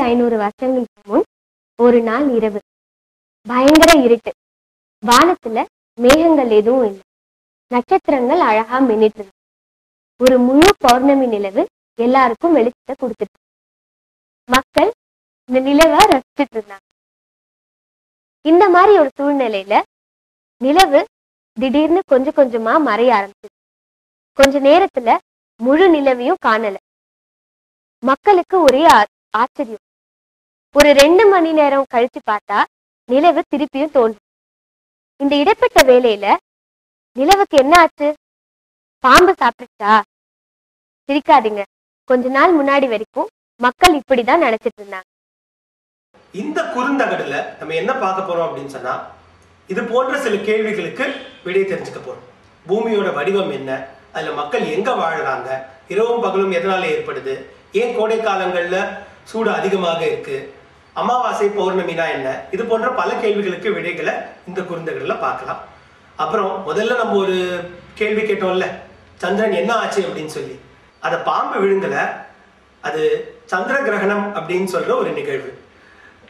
ஐநூறு வருஷங்களுக்கு முன் ஒரு நாள் இரவு. பயங்கர இருட்டு. வானத்துல மேகங்கள் எதுவும் இல்லை. நட்சத்திரங்கள் அழகா மின்னிட்டு ஒரு முழு பௌர்ணமி நிலவு எல்லாருக்கும் வெளிச்சத்தை கொடுத்துட்டு மக்கள் இந்த நிலவை ரசிச்சுட்டு இருந்தாங்க. இந்த மாதிரி ஒரு சூழ்நிலையில நிலவு திடீர்னு கொஞ்சம் கொஞ்சமா மறைய ஆரம்பிச்சது. கொஞ்ச நேரத்துல முழு நிலவையும் காணல. மக்களுக்கு ஒரே ஆச்சரியம். ஒரு ரெண்டு மணி நேரம் கழித்து பார்த்தா நிலவு திருப்பியும் தோன்றும். இந்த இடைப்பட்ட வேலையில நிலவுக்கு என்ன ஆச்சு? பாம்பு சாப்பிட்டுச்சா? சிரிக்காதீங்க. கொஞ்ச நாள் முன்னாடி வரைக்கும் மக்கள் இப்படிதான் நினைச்சிட்டு இருந்தாங்க. இந்த குறுந்தகடுல நம்ம என்ன பார்க்க போறோம் அப்படின்னு சொன்னா இது போன்ற சில கேள்விகளுக்கு விடை தெரிஞ்சுக்க போறோம். பூமியோட வடிவம் என்ன? அதுல மக்கள் எங்க வாழ்றாங்க? இரவும் பகலும் எதனால ஏற்படுது? ஏன் கோடை காலங்கள்ல சூடு அதிகமாக இருக்கு? அமாவாசை பௌர்ணமினா என்ன? இது போன்ற பல கேள்விகளுக்கு விடைகளை இந்த குறுந்தகடுல பார்க்கலாம். அப்புறம் முதல்ல நம்ம ஒரு கேள்வி கேட்டோம்ல சந்திரன் என்ன ஆச்சு அப்படின்னு சொல்லி. அதை பாம்பு விழுங்கல அது சந்திர கிரகணம் அப்படின்னு சொல்ற ஒரு நிகழ்வு.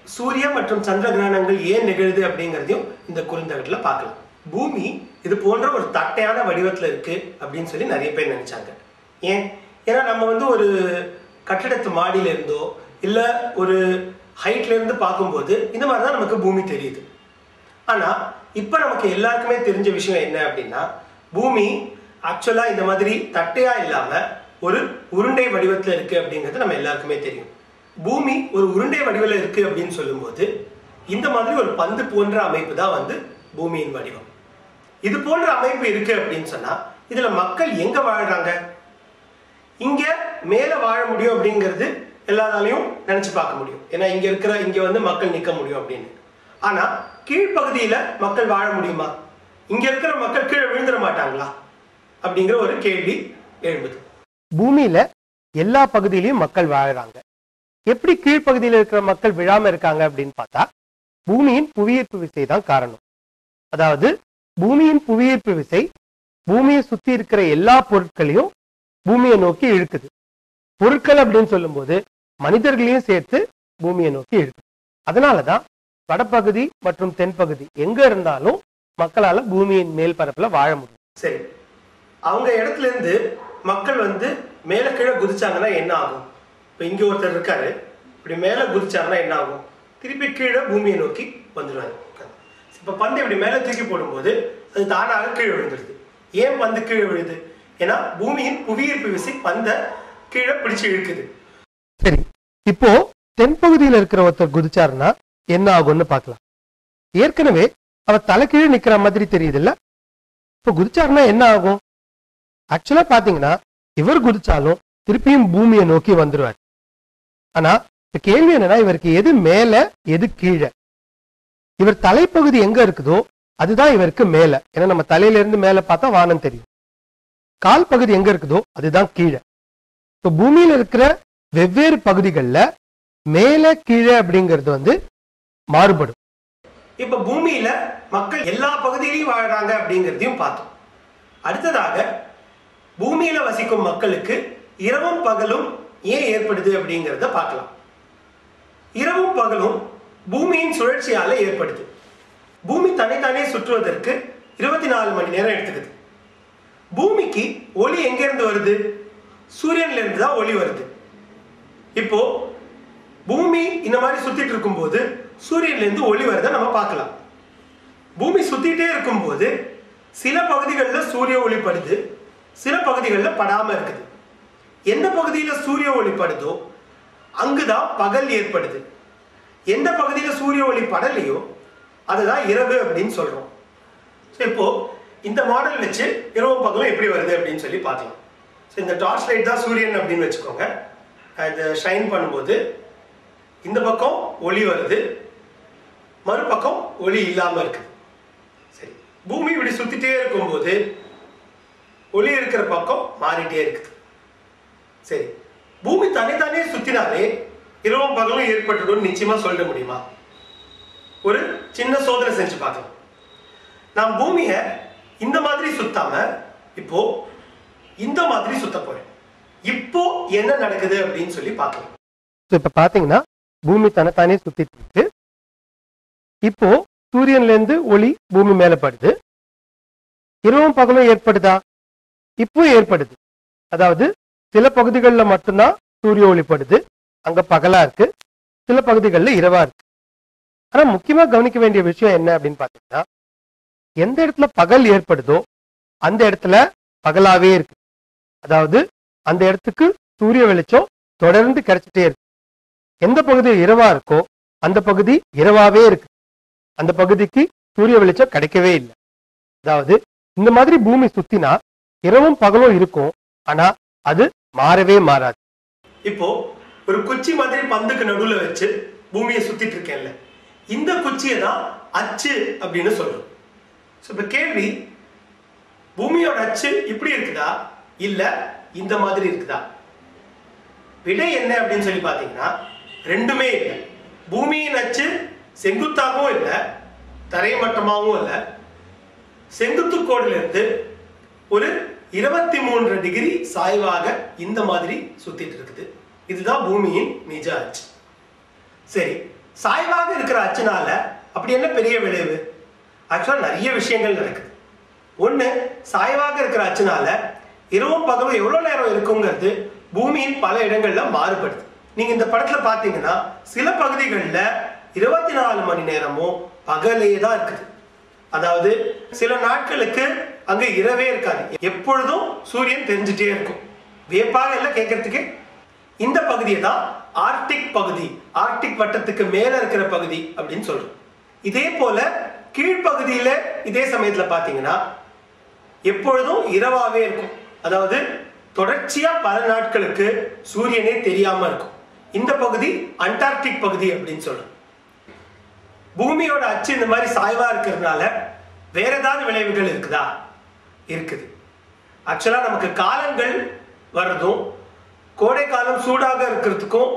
சூரிய மற்றும் சந்திர கிரகணங்கள் ஏன் நிகழுது அப்படிங்கிறதையும் இந்த குறுந்தகட்டுல பார்க்கலாம். பூமி இது போன்ற ஒரு தட்டையான வடிவத்தில் இருக்கு அப்படின்னு சொல்லி நிறைய பேர் நினைச்சாங்க. ஏன்? ஏன்னா நம்ம வந்து ஒரு கட்டிடத்து மாடியில இருந்தோ இல்லை ஒரு ஹைட்ல இருந்து பார்க்கும்போது இந்த மாதிரி தான் நமக்கு பூமி தெரியுது. ஆனா இப்ப நமக்கு எல்லாருக்குமே தெரிஞ்ச விஷயம் என்ன அப்படின்னா பூமி ஆக்சுவலா இந்த மாதிரி தட்டையா இல்லாம ஒரு உருண்டை வடிவத்துல இருக்கு அப்படிங்கிறது நம்ம எல்லாருக்குமே தெரியும். பூமி ஒரு உருண்டை வடிவில் இருக்கு அப்படின்னு சொல்லும்போது இந்த மாதிரி ஒரு பந்து போன்ற அமைப்பு தான் வந்து பூமியின் வடிவம். இது போன்ற அமைப்பு இருக்கு அப்படின்னு சொன்னா இதுல மக்கள் எங்க வாழ்றாங்க? இங்க மேல வாழ முடியும் அப்படிங்கிறது எல்லாராலையும் நினைச்சு பார்க்க முடியும். ஏன்னா இங்க இருக்கிற இங்க வந்து மக்கள் நிக்க முடியும் அப்படின்னு. ஆனா கீழ்ப்பகுதியில மக்கள் வாழ முடியுமா? இங்க இருக்கிற மக்கள் கீழே விழுந்துட மாட்டாங்களா? அப்படிங்கிற ஒரு கேள்வி எழும்புது. பூமியில எல்லா பகுதியிலையும் மக்கள் வாழறாங்க. எப்படி கீழ்ப்பகுதியில் இருக்கிற மக்கள் விழாம இருக்காங்க அப்படின்னு பார்த்தா பூமியின் புவியீர்ப்பு விசை தான் காரணம். அதாவது பூமியின் புவியீர்ப்பு விசை பூமியை சுத்தி இருக்கிற எல்லா பொருட்களையும் பூமியை நோக்கி இழுக்குது. பொருட்கள் அப்படின்னு சொல்லும்போது மனிதர்களையும் சேர்த்து பூமியை நோக்கி இழுக்கும். அதனாலதான் வடப்பகுதி மற்றும் தென்பகுதி எங்க இருந்தாலும் மக்களால பூமியின் மேல் பரப்புல வாழ முடியும். சரி. அவங்க இடத்துல இருந்து மக்கள் வந்து மேல கீழே குதிச்சாங்கன்னா என்ன ஆகும்? இப்போ இங்க ஒருத்தர் இருக்காரு. இப்படி மேல குதிச்சாங்கன்னா என்ன ஆகும்? திருப்பி கீழே பூமியை நோக்கி வந்துடுவாரு இப்ப பந்து இப்படி மேல தூக்கி போடும்போது அது தானாக கீழே விழுந்துருது. ஏன் பந்து கீழே விழுது? ஏன்னா பூமியின் புவியீர்ப்பு விசை பந்தை கீழே பிடிச்சு இழுக்குது. சரி இப்போ தென்பகுதியில் இருக்கிற ஒருத்தர் குதிச்சாருன்னா என்ன ஆகும்னு பார்க்கலாம். ஏற்கனவே அவர் தலைக்கீழே நிக்கிற மாதிரி தெரியுதுல்ல? இப்போ குதிச்சாருன்னா என்ன ஆகும்? ஆக்சுவலா பாத்தீங்கன்னா இவர் குதிச்சாலும் திருப்பியும் பூமியை நோக்கி வந்துருவார். ஆனா இப்ப கேள்வி என்னன்னா இவருக்கு எது மேல எது கீழே? இவர் தலைப்பகுதி எங்க இருக்குதோ அதுதான் இவருக்கு மேல. ஏன்னா நம்ம தலையில இருந்து மேல பார்த்தா வானம் தெரியும். கால் பகுதி எங்க இருக்குதோ அதுதான் கீழே. இப்போ பூமியில் இருக்கிற வெவ்வேறு பகுதிகளில் மேலே கீழே அப்படிங்கிறது வந்து மாறுபடும். இப்ப பூமியில மக்கள் எல்லா பகுதியிலையும் வாழ்றாங்க அப்படிங்கிறதையும் பார்த்தோம். அடுத்ததாக பூமியில வசிக்கும் மக்களுக்கு இரவும் பகலும் ஏன் ஏற்படுது அப்படிங்கிறத பார்க்கலாம். இரவும் பகலும் பூமியின் சுழற்சியால ஏற்படுது. பூமி தன்னைத்தானே சுற்றுவதற்கு இருபத்தி நாலு மணி நேரம் எடுத்துக்குது. பூமிக்கு ஒளி எங்கிருந்து வருது? சூரியன்லேருந்து தான் ஒளி வருது. இப்போ பூமி இந்த மாதிரி சுத்திட்டு இருக்கும்போது சூரியன்லேருந்து ஒளி வரதை நம்ம பார்க்கலாம். பூமி சுத்திட்டே இருக்கும்போது சில பகுதிகளில் சூரிய ஒளி படுது சில பகுதிகளில் படாமல் இருக்குது. எந்த பகுதியில் சூரிய ஒளி படுதோ அங்குதான் பகல் ஏற்படுது. எந்த பகுதியில் சூரிய ஒளி படலையோ அதுதான் இரவு அப்படின்னு சொல்றோம். ஸோ இப்போ இந்த மாடல் வச்சு இரவு பகலும் எப்படி வருது அப்படின்னு சொல்லி பார்க்கலாம். ஸோ இந்த டார்ச் லைட் தான் சூரியன் அப்படின்னு வச்சுக்கோங்க. அது ஷைன் பண்ணும்போது இந்த பக்கம் ஒளி வருது மறுபக்கம் ஒளி இல்லாமல் இருக்குது. சரி பூமி இப்படி சுற்றிட்டே இருக்கும்போது ஒளி இருக்கிற பக்கம் மாறிட்டே இருக்குது. சரி பூமி தனித்தானே சுற்றினாலே இரவும் பகலும் ஏற்பட்டுடும் நிச்சயமாக சொல்ல முடியுமா? ஒரு சின்ன சோதனை செஞ்சு பார்க்கலாம். நான் பூமியை இந்த மாதிரி சுத்தாம இப்போ இந்த மாதிரி சுத்த போறேன். இப்போ என்ன நடக்குது அப்படின்னு சொல்லி பார்க்கலாம். இப்ப பாத்தீங்கன்னா பூமி தனத்தானே சுத்திட்டு இருக்கு. இப்போ சூரியன்ல இருந்து ஒளி பூமி மேல படுது. இரவும் பகலும் ஏற்படுதா? இப்போ ஏற்படுது. அதாவது சில பகுதிகளில் மட்டும்தான் சூரிய ஒளி படுது. அங்க பகலா இருக்கு. சில பகுதிகளில் இரவா இருக்கு. ஆனா முக்கியமா கவனிக்க வேண்டிய விஷயம் என்ன அப்படின்னு பாத்தீங்கன்னா எந்த இடத்துல பகல் ஏற்படுதோ அந்த இடத்துல பகலாவே இருக்கு. அதாவது அந்த இடத்துக்கு சூரிய வெளிச்சம் தொடர்ந்து கிடைச்சிட்டே இருக்கு. எந்த பகுதி இரவா இருக்கோ அந்த பகுதி இரவாவே இருக்கு. அந்த பகுதிக்கு சூரிய வெளிச்சம் கிடைக்கவே இல்லை. அதாவது இந்த மாதிரி பூமி சுத்தினா இரவும் பகலும் இருக்கும் ஆனா அது மாறவே மாறாது. இப்போ ஒரு குச்சி மாதிரி பந்துக்கு நடுவுல வச்சு பூமியை சுத்திட்டு இருக்கேன்ல. இந்த குச்சியை தான் அச்சு அப்படின்னு சொல்றோம். ஸோ இப்போ கேள்வி பூமியோட அச்சு இப்படி இருக்குதா? இல்ல இந்த மாதிரி இருக்குதா? விடை என்ன அப்படின்னு சொல்லி பார்த்தீங்கன்னா ரெண்டுமே இல்லை. பூமியின் அச்சு செங்குத்தாகவும் இல்லை தரைமட்டமாகவும் இல்லை. செங்குத்து கோடிலிருந்து ஒரு இருபத்தி மூன்று டிகிரி சாய்வாக இந்த மாதிரி சுத்திட்டு இருக்குது. இதுதான் பூமியின் நிஜ அச்சு. சரி சாய்வாக இருக்கிற அச்சுனால அப்படி என்ன பெரிய விளைவு? ஆக்சுவலா நிறைய விஷயங்கள் நடக்குது. ஒன்று சாய்வாக இருக்கிற அச்சுனால இரவும் பகலும் எவ்வளவு நேரம் இருக்குங்கிறது பூமியின் பல இடங்கள்ல மாறுபடுது. நீங்க இந்த படத்துல பாத்தீங்கன்னா சில பகுதிகளில் இருபத்தி நாலு மணி நேரமும் பகலே தான் இருக்குது. அதாவது சில நாட்களுக்கு அங்க இரவே இருக்காது. எப்பொழுதும் சூரியன் தெரிஞ்சுட்டே இருக்கும். வியப்பாக இல்லை கேட்கறதுக்கு? இந்த பகுதியை தான் ஆர்டிக் பகுதி ஆர்டிக் வட்டத்துக்கு மேல இருக்கிற பகுதி அப்படின்னு சொல்றோம். இதே போல கீழ்ப்பகுதியில இதே சமயத்துல பாத்தீங்கன்னா எப்பொழுதும் இரவாவே இருக்கும். அதாவது தொடர்ச்சியா பல நாட்களுக்கு சூரியனே தெரியாம இருக்கும். இந்த பகுதி அண்டார்டிக் பகுதி அப்படின்னு சொல்றோம். பூமியோட அச்சு இந்த மாதிரி சாய்வா இருக்கிறதுனால வேற ஏதாவது விளைவுகள் இருக்குதா? இருக்குது. ஆக்சுவலா நமக்கு காலங்கள் வர்றதும் கோடை காலம் சூடாக இருக்கிறதுக்கும்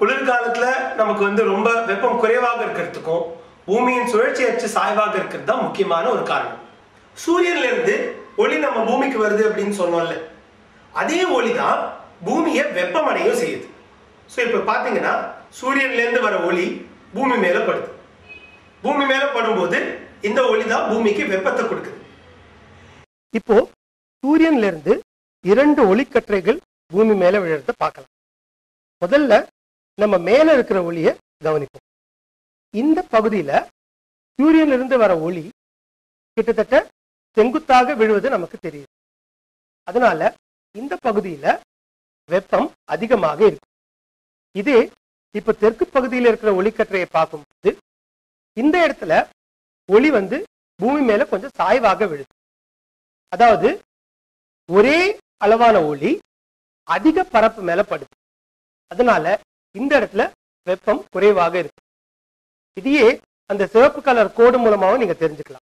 குளிர்காலத்துல நமக்கு வந்து ரொம்ப வெப்பம் குறைவாக இருக்கிறதுக்கும் பூமியின் சுழற்சி அச்சு சாய்வாக இருக்கிறது தான் முக்கியமான ஒரு காரணம். சூரியன்ல இருந்து ஒளி நம்ம பூமிக்கு வருது அப்படின்னு சொன்னோம்ல. அதே ஒளி தான் பூமியை வெப்பமடையும் செய்யுது. ஸோ இப்போ பார்த்தீங்கன்னா சூரியன்ல இருந்து வர ஒளி பூமி மேல படுது. பூமி மேல படும்போது இந்த ஒளி தான் பூமிக்கு வெப்பத்தை கொடுக்குது. இப்போ சூரியன்ல இருந்து இரண்டு ஒளிக்கற்றைகள் பூமி மேல விழுறத பார்க்கலாம். முதல்ல நம்ம மேல இருக்கிற ஒளியை கவனிப்போம். இந்த பகுதியில சூரியன்ல இருந்து வர ஒளி கிட்டத்தட்ட செங்குத்தாக விழுவது நமக்கு தெரியுது அதனால இந்த பகுதியில வெப்பம் அதிகமாக இருக்கும். இதே இப்ப தெற்கு பகுதியில் இருக்கிற ஒளிக்கற்றையை பார்க்கும்போது இந்த இடத்துல ஒளி வந்து பூமி மேல கொஞ்சம் சாய்வாக விழுது. அதாவது ஒரே அளவான ஒளி அதிக பரப்பு மேல படுது. அதனால இந்த இடத்துல வெப்பம் குறைவாக இருக்கு இதையே அந்த சிவப்பு கலர் கோடு மூலமாவும் நீங்க தெரிஞ்சுக்கலாம்.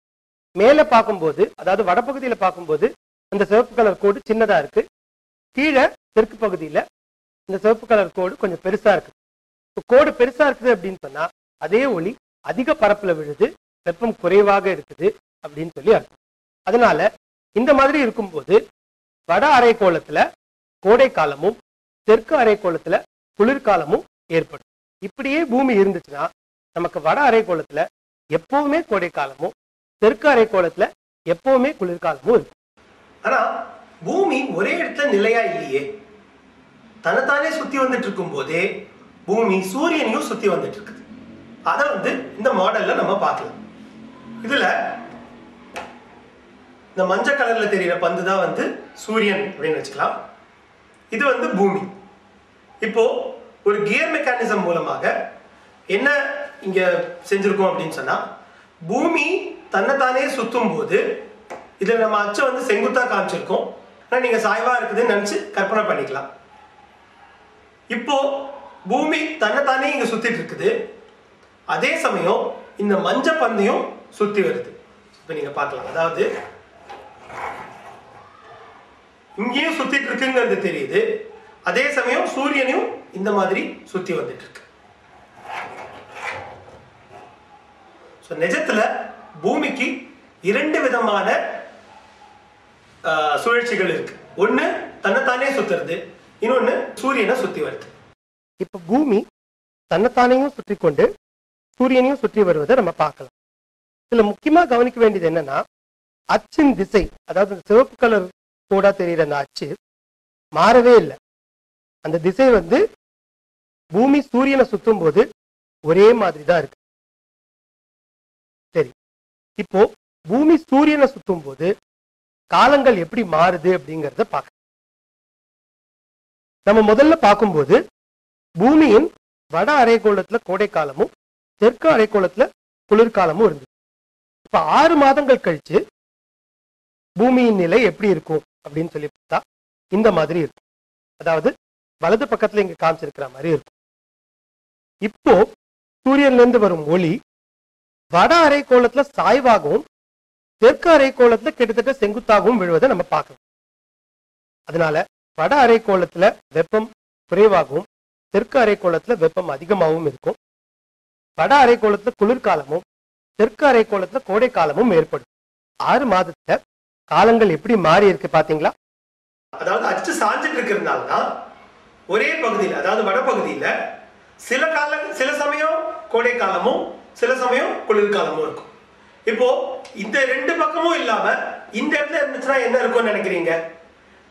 மேல பார்க்கும்போது அதாவது வடபகுதியில பார்க்கும்போது அந்த சிவப்பு கலர் கோடு சின்னதா இருக்கு. கீழே தெற்கு பகுதியில இந்த சிவப்பு கலர் கோடு கொஞ்சம் பெருசா இருக்கு. கோடு பெருசா இருக்குது அப்படின்னு சொன்னா அதே ஒளி அதிக பரப்புல விழுது வெப்பம் குறைவாக இருக்குது அப்படின்னு சொல்லி அர்த்தம். அதனால இந்த மாதிரி இருக்கும்போது வட அரைக்கோளத்துல கோடை காலமும் தெற்கு அரைக்கோளத்துல குளிர்காலமும் ஏற்படும். இப்படியே பூமி இருந்துச்சுன்னா நமக்கு வட அரைக்கோளத்துல எப்பவுமே கோடை காலமும் தெற்கு அரைக்கோளத்துல எப்பவுமே குளிர்காலமும் ஆனா பூமி ஒரே இடத்துல நிலையா இல்லையே. தன்னைத்தானே சுத்தி வந்துட்டு இருக்கும் போதே பூமி சூரியனையும் சுத்தி வந்துட்டு இருக்குது அதை வந்து இந்த மாடல்ல நம்ம பார்க்கலாம். இதுல இந்த மஞ்சள் கலர்ல தெரியிற பந்து தான் வந்து சூரியன் அப்படின்னு வச்சுக்கலாம். இது வந்து பூமி. இப்போ ஒரு கியர் மெக்கானிசம் மூலமாக என்ன இங்க செஞ்சிருக்கோம் அப்படின்னு சொன்னா பூமி தன்னைத்தானே சுத்தும் போது இதுல நம்ம அச்சை வந்து செங்குத்தா காமிச்சிருக்கோம். ஆனா நீங்க சாய்வா இருக்குதுன்னு நினைச்சு கற்பனை பண்ணிக்கலாம். இப்போ பூமி தன்னைத்தானே இங்க சுத்திட்டு இருக்குது அதே சமயம் இந்த மஞ்ச பந்தையும் சுத்தி வருது. இப்ப நீங்க பார்க்கலாம். அதாவது இங்கேயும் சுத்திட்டு இருக்குங்கிறது தெரியுது. அதே சமயம் சூரியனையும் இந்த மாதிரி சுத்தி வந்துட்டு இருக்கு ஸோ நிஜத்துல பூமிக்கு இரண்டு விதமான சுழற்சிகள் இருக்கு. ஒண்ணு தன்னைத்தானே சுத்துறது இன்னொன்னு சூரியனை சுத்தி வருது. இப்ப பூமி தன்னைத்தானையும் சுற்றி கொண்டு சூரியனையும் சுற்றி வருவதை நம்ம பார்க்கலாம். இதுல முக்கியமா கவனிக்க வேண்டியது என்னன்னா அச்சின் திசை அதாவது சிவப்பு கலர் கோடா தெரியுற அந்த அச்சு மாறவே இல்லை. அந்த திசை வந்து பூமி சூரியனை சுத்தும் போது ஒரே மாதிரி தான் இருக்கு. சரி இப்போ பூமி சூரியனை சுத்தும் போது காலங்கள் எப்படி மாறுது அப்படிங்கறத பார்க்க நம்ம முதல்ல பார்க்கும்போது பூமியின் வட அரைக்கோளத்துல கோடை காலமும் தெற்கு அரைக்கோளத்துல குளிர்காலமும் இருந்தது இப்ப ஆறு மாதங்கள் கழிச்சு பூமியின் நிலை எப்படி இருக்கும் அப்படின்னு சொல்லி பார்த்தா இந்த மாதிரி இருக்கும். அதாவது வலது பக்கத்துல இங்க காமிச்சிருக்கிற மாதிரி இருக்கும். இப்போ சூரியன்ல இருந்து வரும் ஒளி வட அரைக்கோளத்துல சாய்வாகவும் தெற்கு அரைக்கோளத்துல கிட்டத்தட்ட செங்குத்தாகவும் விழுவதை நம்ம பார்க்கலாம் அதனால வட அரைக்கோளத்துல வெப்பம் குறைவாகவும் தெற்கு அரைக்கோளத்துல வெப்பம் அதிகமாகவும் இருக்கும். வட அரைக்கோளத்துல குளிர்காலமும் தெற்கு அரைக்கோளத்துல கோடை காலமும் ஏற்படும். ஆறு மாதத்துல காலங்கள் எப்படி மாறி இருக்கு பாத்தீங்களா? அதாவது அச்சு சாஞ்சிட்டு இருக்கிறதுனால தான் ஒரே பகுதியில் அதாவது வடபகுதியில சில கால சில சமயம் கோடை காலமும் சில சமயம் குளிர்காலமும் இருக்கும். இப்போ இந்த ரெண்டு பக்கமும் இல்லாம இந்த இடத்துல இருந்துச்சுன்னா என்ன இருக்கும்னு நினைக்கிறீங்க?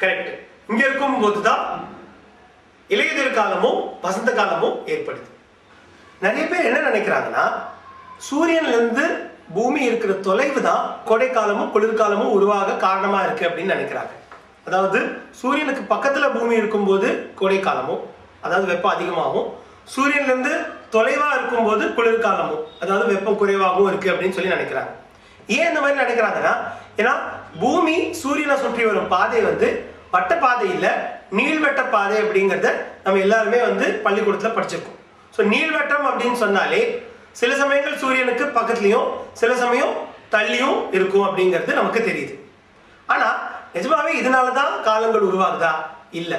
கரெக்ட் இங்க இருக்கும் போதுதான் இலையுதிர் காலமும் வசந்த காலமும் ஏற்படுது. நிறைய பேர் என்ன நினைக்கிறாங்கன்னா சூரியன்ல இருந்து பூமி இருக்கிற தொலைவு தான் கோடைக்காலமும் குளிர்காலமும் உருவாக காரணமா இருக்கு அப்படின்னு நினைக்கிறாங்க. அதாவது சூரியனுக்கு பக்கத்துல பூமி இருக்கும்போது கோடைக்காலமும் அதாவது வெப்பம் அதிகமாகும். சூரியன்ல தொலைவாக இருக்கும்போது குளிர்காலமும் அதாவது வெப்பம் குறைவாகவும் இருக்குது அப்படின்னு சொல்லி நினைக்கிறாங்க. ஏன் இந்த மாதிரி நினைக்கிறாங்கன்னா ஏன்னா பூமி சூரியனை சுற்றி வரும் பாதை வந்து வட்ட பாதை இல்லை நீள்வட்ட பாதை அப்படிங்கிறத நம்ம எல்லாருமே வந்து பள்ளிக்கூடத்தில் படிச்சிருக்கோம். ஸோ நீள்வட்டம் அப்படின்னு சொன்னாலே சில சமயங்கள் சூரியனுக்கு பக்கத்துலையும் சில சமயம் தள்ளியும் இருக்கும் அப்படிங்கிறது நமக்கு தெரியுது. ஆனால் நிஜமாவே இதனால தான் காலங்கள் உருவாகுதா? இல்லை.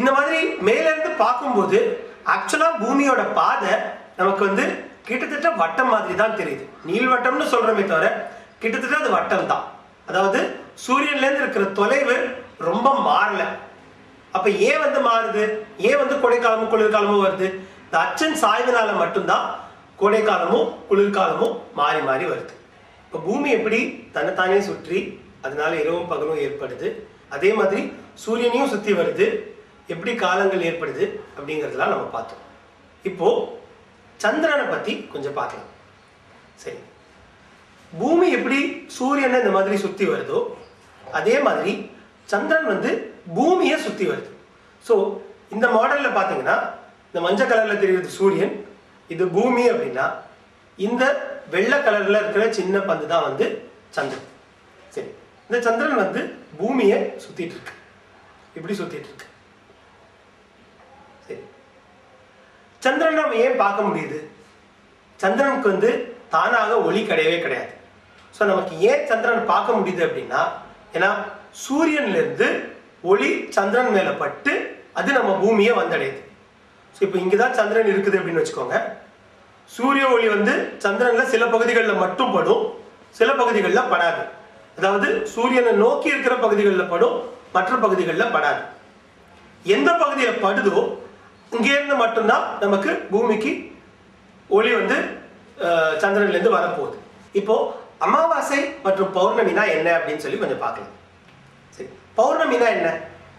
இந்த மாதிரி மேலேருந்து பார்க்கும்போது ஆக்சுவலாக பூமியோட பாதை நமக்கு வந்து கிட்டத்தட்ட வட்டம் மாதிரி தான் தெரியுது நீள்வட்டம்னு சொல்கிறோமே தவிர கிட்டத்தட்ட அது வட்டம் தான் அதாவது சூரியன்லேருந்து இருக்கிற தொலைவு ரொம்ப மாறல. அப்போ ஏன் வந்து மாறுது? ஏன் வந்து கோடைக்காலமும் குளிர்காலமும் வருது. இந்த அச்சன் சாய்வினால மட்டும்தான் கோடைக்காலமும் குளிர்காலமும் மாறி மாறி வருது. இப்போ பூமி எப்படி தன்னைத்தானே சுற்றி அதனால இரவும் பகலும் ஏற்படுது. அதே மாதிரி சூரியனையும் சுற்றி வருது. எப்படி காலங்கள் ஏற்படுது அப்படிங்கிறதெல்லாம் நம்ம பார்த்தோம். இப்போ சந்திரனை பத்தி கொஞ்சம் பார்க்கலாம். சரி. பூமி எப்படி சூரியனை இந்த மாதிரி சுத்தி வருதோ அதே மாதிரி சந்திரன் வந்து பூமியை சுத்தி வருது. ஸோ இந்த மாடலில் பார்த்தீங்கன்னா இந்த மஞ்சள் கலரில் தெரிகிறது சூரியன் இது பூமி அப்படின்னா இந்த வெள்ளை கலரில் இருக்கிற சின்ன பந்து தான் வந்து சந்திரன். சரி. இந்த சந்திரன் வந்து பூமியை சுத்திட்டு இருக்கு. இப்படி சுத்திட்டு இருக்கு சரி சந்திரன் நம்ம ஏன் பார்க்க முடியுது? சந்திரனுக்கு வந்து தானாக ஒளி கிடையவே கிடையாது. ஸோ நமக்கு ஏன் சந்திரன் பார்க்க முடியுது அப்படின்னா ஏன்னா சூரியன்லேருந்து ஒளி சந்திரன் மேலே பட்டு அது நம்ம பூமியை வந்தடையுது. ஸோ இப்போ இங்கே தான் சந்திரன் இருக்குது அப்படின்னு வச்சுக்கோங்க. சூரிய ஒளி வந்து சந்திரனில் சில பகுதிகளில் மட்டும் படும் சில பகுதிகளில் படாது. அதாவது சூரியனை நோக்கி இருக்கிற பகுதிகளில் படும் மற்ற பகுதிகளில் படாது. எந்த பகுதியில் படுதோ இங்கேருந்து மட்டும்தான் நமக்கு பூமிக்கு ஒளி வந்து சந்திரன்லேருந்து வரப்போகுது. இப்போ அமாவாசை மற்றும் பௌர்ணமினா என்ன அப்படின்னு சொல்லி கொஞ்சம் பார்க்கலாம். சரி பௌர்ணமினா என்ன?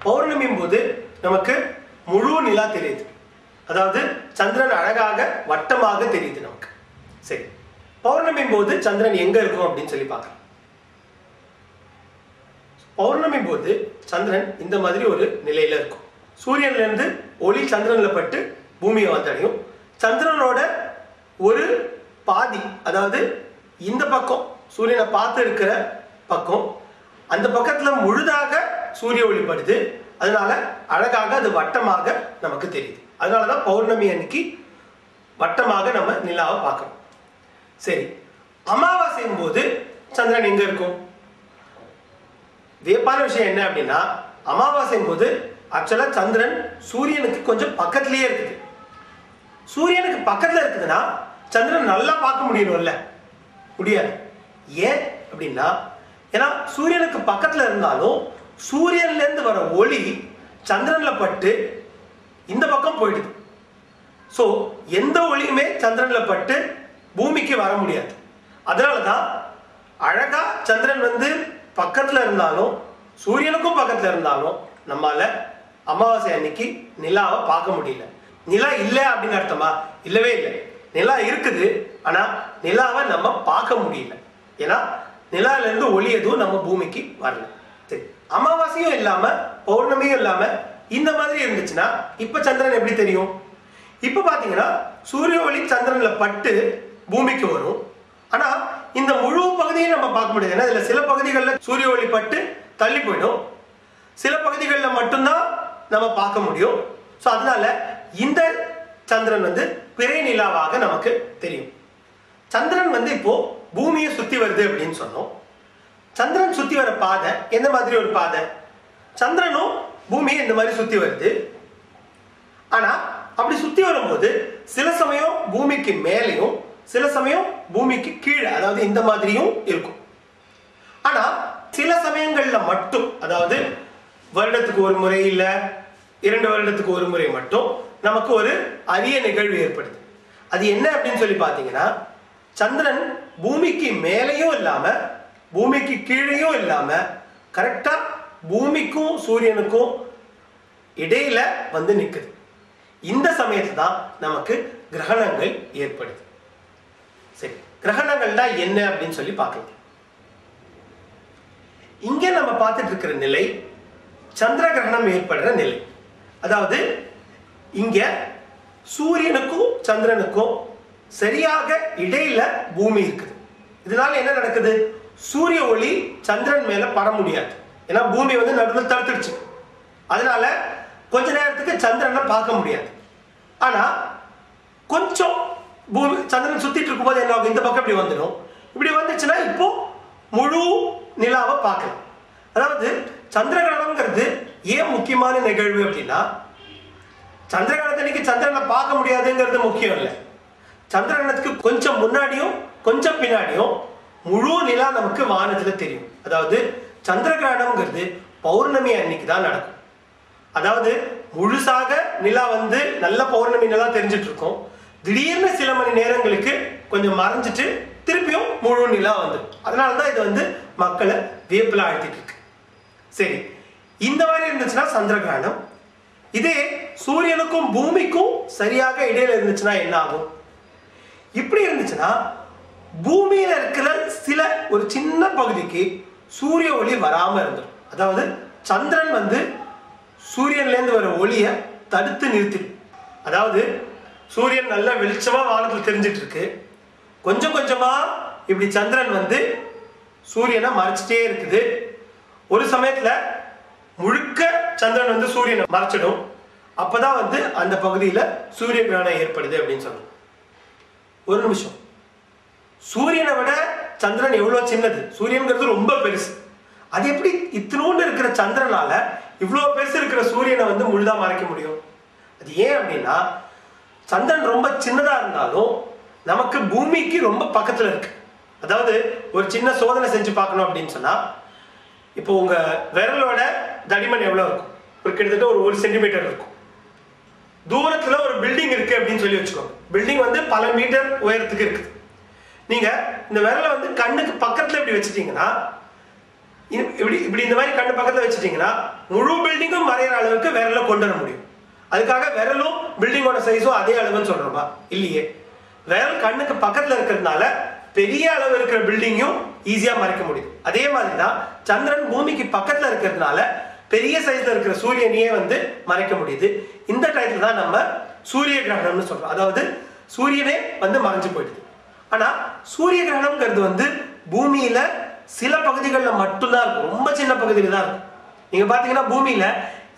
பௌர்ணமியும் போது நமக்கு முழு நிலா தெரியுது. அதாவது சந்திரன் அழகாக வட்டமாக தெரியுது நமக்கு. சரி பௌர்ணமியும் போது சந்திரன் எங்க இருக்கும் அப்படின்னு சொல்லி பார்க்கலாம். பௌர்ணமி போது சந்திரன் இந்த மாதிரி ஒரு நிலையில இருக்கும். சூரியன்லேருந்து ஒளி சந்திரனில் பட்டு பூமியை வந்தடையும். சந்திரனோட ஒரு பாதி அதாவது இந்த பக்கம் சூரியனை பார்த்து இருக்கிற பக்கம் அந்த பக்கத்தில் முழுதாக சூரிய ஒளிப்படுது அதனால அழகாக அது வட்டமாக நமக்கு தெரியுது. அதனால தான் பௌர்ணமி அன்னைக்கு வட்டமாக நம்ம நிலாவை பார்க்கணும். சரி அமாவாசையின் போது சந்திரன் எங்க இருக்கும்? வியப்பான விஷயம் என்ன அப்படின்னா அமாவாசையும் போது ஆக்சுவலாக சந்திரன் சூரியனுக்கு கொஞ்சம் பக்கத்துலேயே இருக்குது. சூரியனுக்கு பக்கத்தில் இருக்குதுன்னா சந்திரன் நல்லா பார்க்க முடியணும்ல. முடியாது. ஏன் அப்படின்னா ஏன்னா சூரியனுக்கு பக்கத்தில் இருந்தாலும் சூரியன்லேருந்து வர ஒளி சந்திரனில் பட்டு இந்த பக்கம் போயிடுது. ஸோ எந்த ஒளியுமே சந்திரனில் பட்டு பூமிக்கு வர முடியாது. அதனால தான் அழகாக சந்திரன் வந்து பக்கத்தில் இருந்தாலும் சூரியனுக்கும் பக்கத்தில் இருந்தாலும் நம்மளால் அமாவாசை அன்னைக்கு நிலாவை பார்க்க முடியல. நிலா இல்லை அப்படின்னு அர்த்தமா? இல்லவே இல்லை. நிலா இருக்குது ஆனால் நிலாவை நம்ம பார்க்க முடியல. ஏன்னா நிலாவிலேருந்து ஒளி எதுவும் நம்ம பூமிக்கு வரல. சரி அமாவாசையும் இல்லாமல் பௌர்ணமியும் இல்லாமல் இந்த மாதிரி இருந்துச்சுன்னா இப்போ சந்திரன் எப்படி தெரியும்? இப்போ பார்த்தீங்கன்னா சூரிய ஒளி சந்திரனில் பட்டு பூமிக்கு வரும். ஆனால் இந்த முழு பகுதியும் நம்ம பார்க்க முடியாது. ஏன்னா இதில் சில பகுதிகளில் சூரிய ஒளி பட்டு தள்ளி போயிடும். சில பகுதிகளில் மட்டும்தான் நம்ம பார்க்க முடியும். ஸோ அதனால இந்த சந்திரன் வந்து பிறை நிலாவாக நமக்கு தெரியும். சந்திரன் வந்து இப்போ பூமியை சுத்தி வருது அப்படின்னு சொன்னோம். சந்திரன் சுத்தி வர பாதை எந்த மாதிரி ஒரு பாதை? சந்திரனும் பூமியை இந்த மாதிரி சுத்தி வருது. ஆனா அப்படி சுத்தி வரும்போது சில சமயம் பூமிக்கு மேலேயும் சில சமயம் பூமிக்கு கீழே அதாவது இந்த மாதிரியும் இருக்கும். ஆனா சில சமயங்கள்ல மட்டும் அதாவது வருடத்துக்கு ஒரு முறை இல்லை இரண்டு வருடத்துக்கு ஒரு முறை மட்டும் நமக்கு ஒரு அரிய நிகழ்வு ஏற்படுது. அது என்ன அப்படின்னு சொல்லி பார்த்தீங்கன்னா சந்திரன் பூமிக்கு மேலேயும் இல்லாம பூமிக்கு கீழேயும் இல்லாம கரெக்டா பூமிக்கும் சூரியனுக்கும் இடையில வந்து நிற்குது இந்த சமயத்துல தான் நமக்கு கிரகணங்கள் ஏற்படுது. சரி கிரகணங்கள்னா என்ன அப்படின்னு சொல்லி பார்க்கலாம். இங்க நம்ம பார்த்துட்டு இருக்கிற நிலை சந்திர கிரகணம் ஏற்படுற நிலை. அதாவது இங்க சூரியனுக்கும் சந்திரனுக்கும் சரியாக இடையில பூமி இருக்குது. இதனால என்ன நடக்குது? சூரிய ஒளி சந்திரன் மேல பட முடியாது. ஏன்னா பூமி வந்து நடுவில் தடுத்துடுச்சு. அதனால கொஞ்ச நேரத்துக்கு சந்திரனை பார்க்க முடியாது. ஆனா கொஞ்சம் பூமி சந்திரன் சுத்திட்டு இருக்கும்போது என்ன இந்த பக்கம் இப்படி வந்துடும். இப்படி வந்துச்சுன்னா இப்போ முழு நிலாவை பார்க்கலாம். அதாவது சந்திரகிரகணம்ங்கிறது ஏன் முக்கியமான நிகழ்வு அப்படின்னா சந்திரகிரகணத்தன்னைக்கு சந்திரனை பார்க்க முடியாதுங்கிறது முக்கியம் இல்லை. சந்திரகிரகணத்துக்கு கொஞ்சம் முன்னாடியும் கொஞ்சம் பின்னாடியும் முழு நிலா நமக்கு வானத்தில் தெரியும். அதாவது சந்திரகிரகணம்ங்கிறது பௌர்ணமி அன்னைக்கு தான் நடக்கும். அதாவது முழுசாக நிலா வந்து நல்ல பௌர்ணமி நிலா தெரிஞ்சிட்டு இருக்கும். திடீர்னு சில மணி நேரங்களுக்கு கொஞ்சம் மறைஞ்சிட்டு திருப்பியும் முழு நிலா வந்துடும். அதனால தான் இது வந்து மக்களை வியப்பில் ஆழ்த்திட்டு இருக்கு. சரி இந்த மாதிரி இருந்துச்சுன்னா சந்திரகிரகணம். இதே சூரியனுக்கும் பூமிக்கும் சரியாக இடையில இருந்துச்சுன்னா என்ன ஆகும்? இப்படி இருந்துச்சுன்னா பூமியில இருக்கிற சில ஒரு சின்ன பகுதிக்கு சூரிய ஒளி வராம இருந்துடும் அதாவது சந்திரன் வந்து சூரியன்ல இருந்து வர ஒளியை தடுத்து நிறுத்திடும். அதாவது சூரியன் நல்ல வெளிச்சமா வானத்தில் தெரிஞ்சிட்டு இருக்கு கொஞ்சம் கொஞ்சமா இப்படி சந்திரன் வந்து சூரியனை மறைச்சிட்டே இருக்குது. ஒரு சமயத்துல முழுக்க சந்திரன் வந்து சூரியனை மறைச்சிடும். அப்பதான் வந்து அந்த பகுதியில சூரிய கிரகணம் ஏற்படுது அப்படின்னு சொல்றோம். ஒரு நிமிஷம். சூரியனை விட சந்திரன் எவ்வளவு சின்னது? சூரியன்கிறது ரொம்ப பெருசு. அது எப்படி இத்தினோண்டு இருக்கிற சந்திரனால இவ்வளவு பெருசு இருக்கிற சூரியனை வந்து முழுதா மறைக்க முடியும்? அது ஏன் அப்படின்னா சந்திரன் ரொம்ப சின்னதா இருந்தாலும் நமக்கு பூமிக்கு ரொம்ப பக்கத்துல இருக்கு. அதாவது ஒரு சின்ன சோதனை செஞ்சு பார்க்கணும் அப்படின்னு சொன்னா இப்போ உங்க விரலோட தடிமன் எவ்வளவு இருக்கும்? ஒரு கிட்டத்தட்ட ஒரு ஒரு சென்டிமீட்டர் இருக்கும். தூரத்துல ஒரு பில்டிங் இருக்கு அப்படின்னு சொல்லி வச்சுக்கோங்க. பில்டிங் வந்து பல மீட்டர் உயரத்துக்கு இருக்குது. நீங்க இந்த விரலை வந்து கண்ணுக்கு பக்கத்துல இப்படி வச்சுட்டீங்கன்னா இப்படி இப்படி இந்த மாதிரி கண்ணு பக்கத்துல வச்சுட்டீங்கன்னா முழு பில்டிங்கும் மறையிற அளவுக்கு விரலை கொண்டு வர முடியும். அதுக்காக விரலும் பில்டிங்கோட சைஸும் அதே அளவுன்னு சொல்றோமா? இல்லையே. விரல் கண்ணுக்கு பக்கத்துல இருக்கிறதுனால பெரிய அளவு இருக்கிற பில்டிங்கும் ஈஸியாக மறைக்க முடியுது அதே மாதிரி தான் சந்திரன் பூமிக்கு பக்கத்தில் இருக்கிறதுனால பெரிய சைஸில் இருக்கிற சூரியனையே வந்து மறைக்க முடியுது. இந்த டயத்தில் தான் நம்ம சூரிய கிரகணம்னு சொல்கிறோம் அதாவது சூரியனே வந்து மறைஞ்சு போயிடுது. ஆனால் சூரிய கிரகணம்ங்கிறது வந்து பூமியில் சில பகுதிகளில் மட்டும்தான் இருக்கும். ரொம்ப சின்ன பகுதியில் தான் இருக்கும். நீங்கள் பார்த்தீங்கன்னா பூமியில்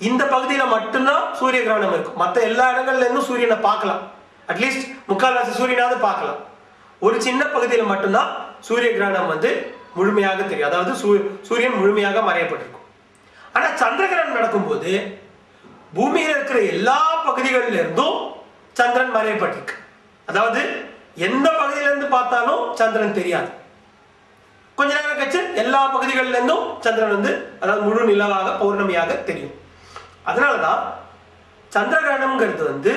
இந்த பகுதியில் மட்டும்தான் சூரிய கிரகணம் இருக்கும். மற்ற எல்லா இடங்கள்லேருந்தும் சூரியனை பார்க்கலாம். அட்லீஸ்ட் முக்கால்வாசி சூரியனாவது பார்க்கலாம். ஒரு சின்ன பகுதியில் மட்டும்தான் சூரிய கிரகணம் வந்து முழுமையாக தெரியும். அதாவது சூரியன் முழுமையாக மறையப்பட்டிருக்கும். ஆனால் சந்திர கிரகணம் நடக்கும்போது பூமியில் இருக்கிற எல்லா பகுதிகளிலிருந்தும் சந்திரன் மறையப்பட்டிருக்கு. அதாவது எந்த பகுதியிலிருந்து பார்த்தாலும் சந்திரன் தெரியாது. கொஞ்ச நேரம் கழிச்சு எல்லா பகுதிகளிலிருந்தும் சந்திரன் வந்து அதாவது முழு நிலவாக பௌர்ணமியாக தெரியும். அதனாலதான் சந்திர கிரகணம்ங்கிறது வந்து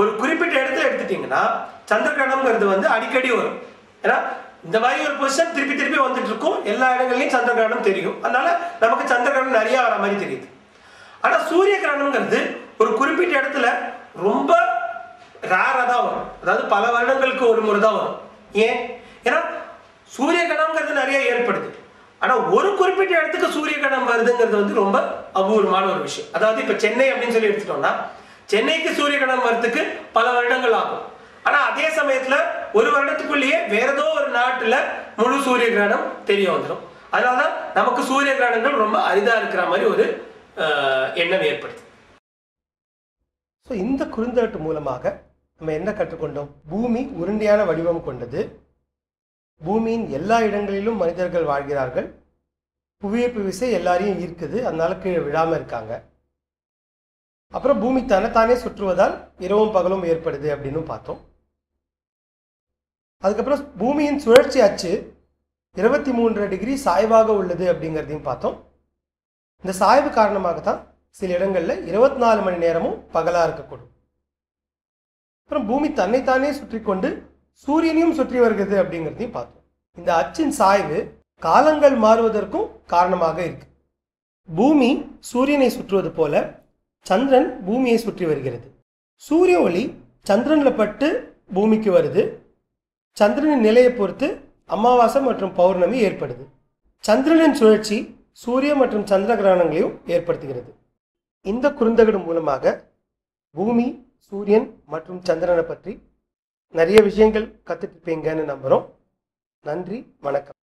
ஒரு குறிப்பிட்ட இடத்துல எடுத்துட்டீங்கன்னா சந்திர கிரகணம்ங்கிறது வந்து அடிக்கடி வரும். ஏன்னா இந்த மாதிரி ஒரு பொசிஷன் திருப்பி திருப்பி வந்துட்டு இருக்கும். எல்லா இடங்கள்லயும் சந்திர கிரகணம் தெரியும். அதனால நமக்கு சந்திர கிரகணம் நிறைய வர மாதிரி தெரியுது. ஆனா சூரிய கிரகணம்ங்கிறது ஒரு குறிப்பிட்ட இடத்துல ரொம்ப ரேரா தான் வரும். அதாவது பல வருடங்களுக்கு ஒரு முறை தான் வரும். ஏன்? ஏன்னா சூரிய கிரகணம்ங்கிறது நிறைய ஏற்படுது. ஆனா ஒரு குறிப்பிட்ட இடத்துக்கு சூரிய கிரகணம் வருதுங்கிறது வந்து ரொம்ப அபூர்வமான ஒரு விஷயம். அதாவது இப்ப சென்னை அப்படின்னு சொல்லி எடுத்துட்டோம்னா சென்னைக்கு சூரிய கிரகணம் வரதுக்கு பல வருடங்கள் ஆகும். ஆனா அதே சமயத்துல ஒரு வருடத்துக்குள்ளேயே வேற ஏதோ ஒரு நாட்டுல முழு சூரிய கிரகணம் தெரிய வந்துடும் அதனாலதான் நமக்கு சூரிய கிரகணங்கள் ரொம்ப அரிதா இருக்கிற மாதிரி ஒரு எண்ணம் ஏற்படுது. ஸோ இந்த குறுந்தகட்டு மூலமாக நம்ம என்ன கற்றுக்கொண்டோம்? பூமி உருண்டையான வடிவம் கொண்டது. பூமியின் எல்லா இடங்களிலும் மனிதர்கள் வாழ்கிறார்கள். புவியீர்ப்பு விசை எல்லாரையும் ஈர்க்குது. அதனால கீழே விழாமல் இருக்காங்க. அப்புறம் பூமி தன்னைத்தானே சுற்றுவதால் இரவும் பகலும் ஏற்படுது அப்படின்னு பார்த்தோம். அதுக்கப்புறம் பூமியின் சுழற்சி அச்சு இருபத்தி மூன்று டிகிரி சாய்வாக உள்ளது அப்படிங்கிறதையும் பார்த்தோம். இந்த சாய்வு காரணமாக தான் சில இடங்களில் இருபத்தி நாலு மணி நேரமும் பகலாக இருக்கக்கூடும். அப்புறம் பூமி தன்னைத்தானே சுற்றி கொண்டு சூரியனையும் சுற்றி வருகிறது அப்படிங்கிறதையும் பார்த்தோம். இந்த அச்சின் சாய்வு காலங்கள் மாறுவதற்கும் காரணமாக இருக்கு. பூமி சூரியனை சுற்றுவது போல சந்திரன் பூமியை சுற்றி வருகிறது. சூரிய ஒளி சந்திரனில் பட்டு பூமிக்கு வருது. சந்திரனின் நிலையை பொறுத்து அமாவாசை மற்றும் பௌர்ணமி ஏற்படுது. சந்திரனின் சுழற்சி சூரிய மற்றும் சந்திர கிரகணங்களையும் ஏற்படுத்துகிறது. இந்த குறுந்தகடு மூலமாக பூமி சூரியன் மற்றும் சந்திரனை பற்றி நிறைய விஷயங்கள் கத்துட்டு இருப்பீங்கன்னு நன்றி வணக்கம்.